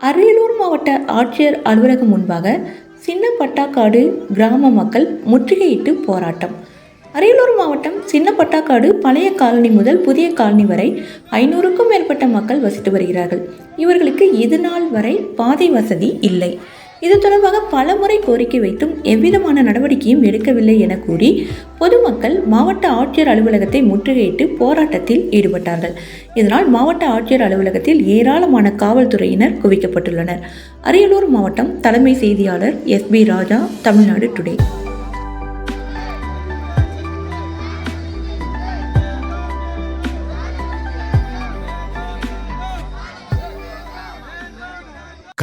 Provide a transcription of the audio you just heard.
அரியலூர் மாவட்ட ஆட்சியர் அலுவலகம் முன்பாக சின்ன பட்டாக்காடு கிராம மக்கள் முற்றுகையிட்டு போராட்டம். அரியலூர் மாவட்டம் சின்ன பட்டாக்காடு பழைய காலனி முதல் புதிய காலனி வரை ஐநூறுக்கும் மேற்பட்ட மக்கள் வசித்து வருகிறார்கள். இவர்களுக்கு இது நாள் வரை பாதை வசதி இல்லை. இது தொடர்பாக பல முறை கோரிக்கை வைத்தும் எவ்விதமான நடவடிக்கையும் எடுக்கவில்லை என கூறி பொதுமக்கள் மாவட்ட ஆட்சியர் அலுவலகத்தை முற்றுகையிட்டு போராட்டத்தில் ஈடுபட்டார்கள். இதனால் மாவட்ட ஆட்சியர் அலுவலகத்தில் ஏராளமான காவல்துறையினர் குவிக்கப்பட்டுள்ளனர். அரியலூர் மாவட்டம் தலைமை செய்தியாளர் S P Raja Tamil Nadu today.